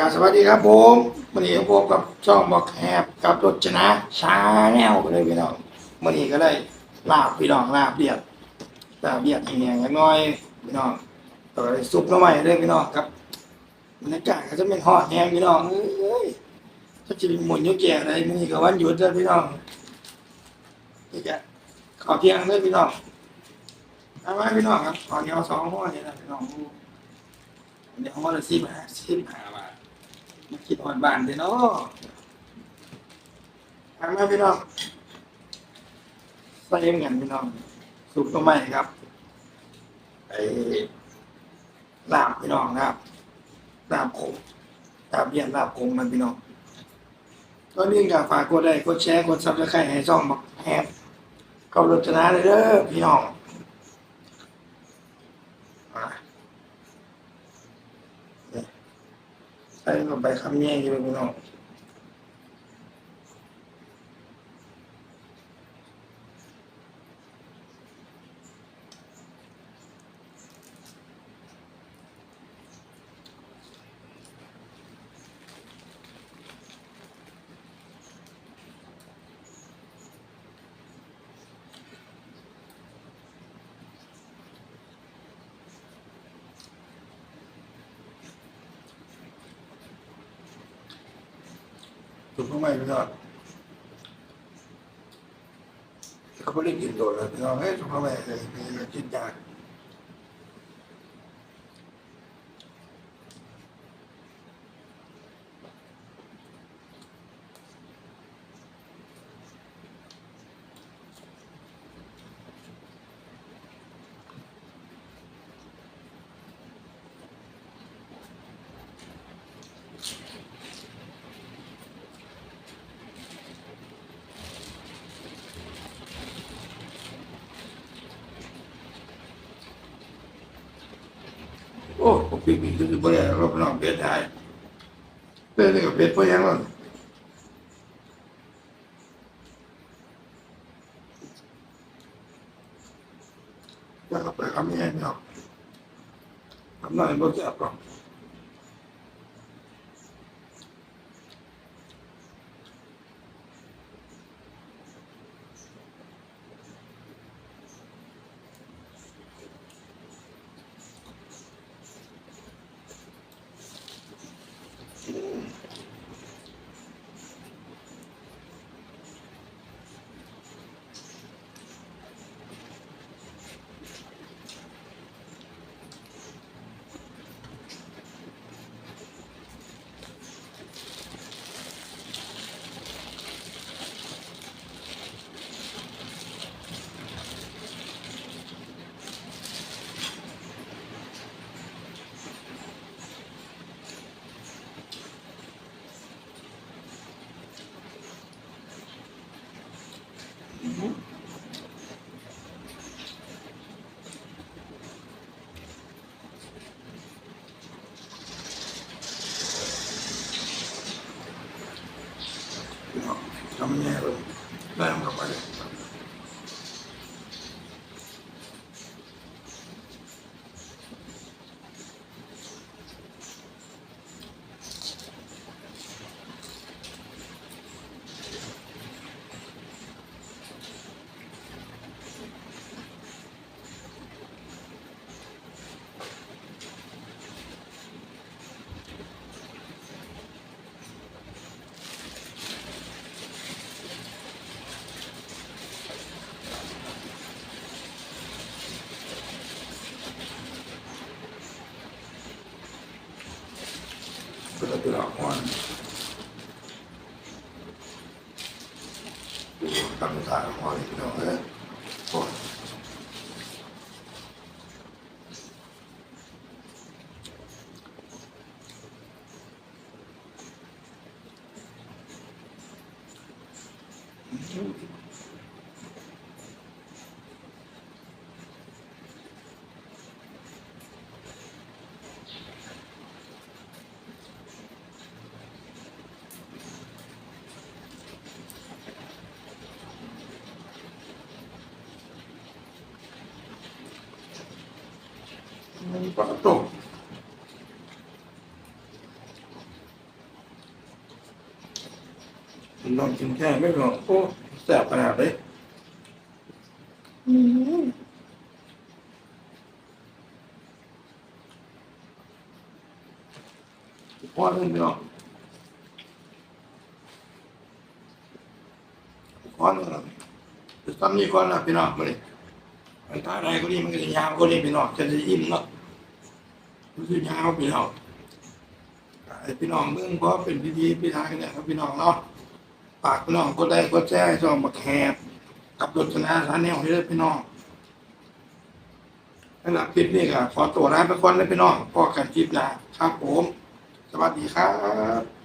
กาบสวัสดีครับผมวันนี้พบกับช่องบอกแฮบกับรถชนะชาแนลกันเลยพี่น้องวันนี้ก็ได้ลาบพี่น้องลาบเบียดลาบเบียดแห้งๆกันหน่อยพี่น้องต่อไปซุปน้ำใหม่เลยพี่น้องครับบรรยากาศก็จะเป็นหอดแห้งพี่น้องเอ้ยถ้าจะเป็นหมุนอยุ่แก่อะไรมันนี่ก็วันหยุดเลยพี่น้องนี่จะขอเพียงเลยพี่น้องเอาไว้พี่น้องครับขอเดียวสองห้อเนี่ยนะพี่น้องเดี๋ยวเขาละสิบห้าสิบห้าบาท มาคิดหอดบ้านเลยเนาะทางมาพี่น้องใส่เงินพี่น้องสุกตัวใหมครับไอ้ลาบพี่น้องครับลาบขมลาบเบียนลาบขมมันพี่น้องก็นี่ก็ฝากกดไลค์กดแชร์กดซับสไครต์ให้ช่องบอกแฮปเข้ารถชนะเลยเด้อพี่น้องอะ ใส่ลงไป ถูกต้องไหมพี่น้องเขาไม่ได้กินโดดเลยพี่น้องเฮ้ยถูกต้องไหมเลยมีกินยาก โอ้ผมปีปีคือบ่ได้รบน้องเบ็ดได้เบ็ดนี่ก็เบ็ดพอยังแล้วแล้วก็ไปทำยังไงเนาะทำนั้นบ่แซ่บหรอก เป็นออกมาตั้งใจออกมาอีกแล้วเอ้ยโอ้ย มันปลาตกลองกินแค่ไม่ลองโอ้แสบขนาดเลยอืมพ่อเล่นพี่น้องพ่อเล่นจะทำนี่ก่อนนะพี่น้องมาเลยมันถ้าอะไรก็ดีมันก็จะยาวก็ดีพี่น้องจะจะอิ่มเนาะ รู้สึกยาวพี่น้องไอ้พี่น้องเมื่องเพราะเป็นพิธีพิธากันเนี่ยครับพี่น้องเนาะปากพี่น้องก็ได้ก็แจ้งช่องมาแคบกับรถชนะร้านแนวให้เลยพี่น้องสำหลับคลิปนี้ก็ขอตัวลาไปก่อนเลยพี่น้องพอกันคลิปนะครับผม สวัสดีครับ